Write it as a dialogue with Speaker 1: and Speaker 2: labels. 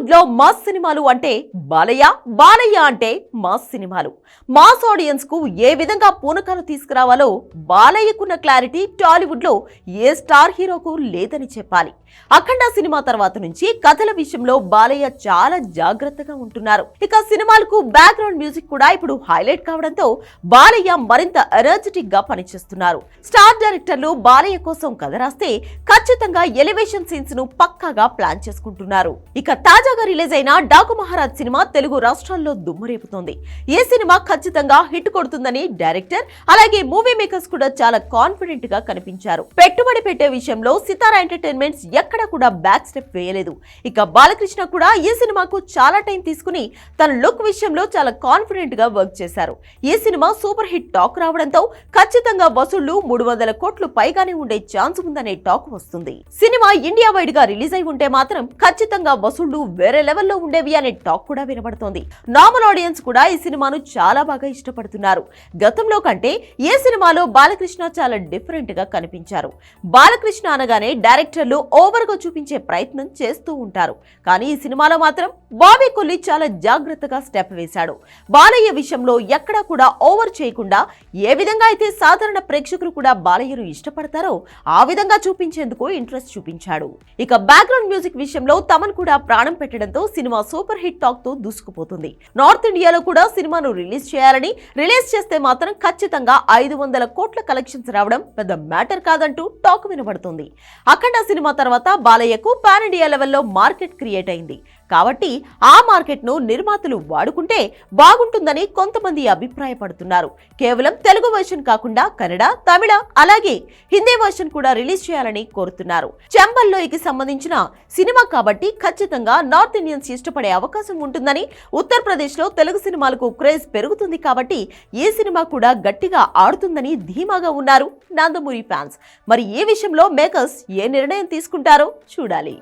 Speaker 1: టాలీవుడ్లో మాస్ సినిమాలు అంటే బాలయ్య బాలయ్య అంటే మాస్ సినిమాలు. మాస్ ఆడియన్స్కు ఏ విధంగా పూనకాలు తీసుకురావాలో బాలయ్యకున్న క్లారిటీ టాలీవుడ్లో ఏ స్టార్ హీరోకు లేదని చెప్పాలి. అఖండ సినిమా తర్వాత నుంచి కథల విషయంలో బాలయ్య చాలా జాగ్రత్తగా ఉంటున్నారు. ఇక సినిమాలకు బ్యాక్గ్రౌండ్ మ్యూజిక్ కూడా ఇప్పుడు హైలైట్ కావడంతో బాలయ్య మరింత ఎనర్జెటిక్గా పనిచేస్తున్నారు. స్టార్ డైరెక్టర్లు బాలయ్య కోసం కథ రాస్తే ఖచ్చితంగా ఎలివేషన్ సీన్స్ను పక్కాగా ప్లాన్ చేసుకుంటున్నారు. ఇక తాజాగా రిలీజ్ అయిన డాకు మహారాజ్ సినిమా తెలుగు రాష్ట్రాల్లో దుమ్మురేపుతోంది. ఈ సినిమా ఖచ్చితంగా హిట్ కొడుతుందని డైరెక్టర్ అలాగే మూవీ మేకర్స్ కూడా చాలా కాన్ఫిడెంట్గా కనిపించారు. పెట్టుబడి పెట్టే విషయంలో సితారా ఎంటర్టైన్మెంట్స్ ఎక్కడ కూడా బ్యాక్ స్టెప్ వేయలేదు. ఇక బాలకృష్ణ కూడా ఈ సినిమాకు చాలా టైం తీసుకుని తన లుక్ విషయంలో చాలా కాన్ఫిడెంట్గా వర్క్ చేశారు. ఈ సినిమా సూపర్ హిట్ టాక్ రావడంతో ఖచ్చితంగా వసూళ్ళు మూడు వందల కోట్లు పైగానే ఉండే ఛాన్స్ ఉందనే టాక్ వస్తుంది. సినిమా ఇండియా వైడ్గా రిలీజ్ అయి ఉంటే మాత్రం ఖచ్చితంగా వసూళ్ళు వేరే లెవెల్లో ఉండేవి అనే టాక్ కూడా వినబడుతోంది. నార్మల్ ఆడియన్స్ కూడా ఈ సినిమాను చాలా బాగా ఇష్టపడుతున్నారు. గతంలో కంటే ఏ సినిమాలో బాలకృష్ణ చాలా డిఫరెంట్గా కనిపించారు. బాలకృష్ణ అనగానే డైరెక్టర్లు ఓవర్గా చూపించే ప్రయత్నం చేస్తూ ఉంటారు. కానీ ఈ సినిమాలో మాత్రం బాబీ కొల్లి చాలా జాగ్రత్తగా స్టెప్ వేశాడు. బాలయ్య విషయంలో ఎక్కడా కూడా ఓవర్ చేయకుండా ఏ విధంగా అయితే సాధారణ ప్రేక్షకులు కూడా బాలయ్యను ఇష్టపడతారో ఆ విధంగా చూపించేందుకు ఇంట్రెస్ట్ చూపించాడు. ఇక బ్యాక్గ్రౌండ్ మ్యూజిక్ విషయంలో తమన్ కూడా ప్రాణం పెట్టడంతో సినిమా సూపర్ హిట్ టాక్తో దూసుకుపోతుంది. నార్త్ ఇండియాలో కూడా సినిమాను రిలీజ్ చేయాలని రిలీజ్ చేస్తే మాత్రం ఖచ్చితంగా ఐదు వందల కోట్ల కలెక్షన్స్ రావడం పెద్ద మ్యాటర్ కాదంటూ టాక్ వినబడుతుంది. అఖండ సినిమా తర్వాత బాలయ్యకు పాన్ ఇండియా లెవెల్లో మార్కెట్ క్రియేట్ అయింది. కాబట్టి ఆ మార్కెట్ను నిర్మాతలు వాడుకుంటే బాగుంటుందని కొంతమంది అభిప్రాయపడుతున్నారు. కేవలం తెలుగు వర్షన్ కాకుండా కన్నడ తమిళ అలాగే హిందీ వర్షన్ కూడా రిలీజ్ చేయాలని కోరుతున్నారు. చెంబల్లోయకి సంబంధించిన సినిమా కాబట్టి ఖచ్చితంగా నార్త్ ఇండియన్స్ ఇష్టపడే అవకాశం ఉంటుందని ఉత్తరప్రదేశ్లో తెలుగు సినిమాలకు క్రేజ్ పెరుగుతుంది కాబట్టి ఈ సినిమా కూడా గట్టిగా ఆడుతుందని ధీమాగా ఉన్నారు నందమూరి ఫ్యాన్స్. మరి ఈ విషయంలో మేకర్స్ ఏ నిర్ణయం తీసుకుంటారో చూడాలి.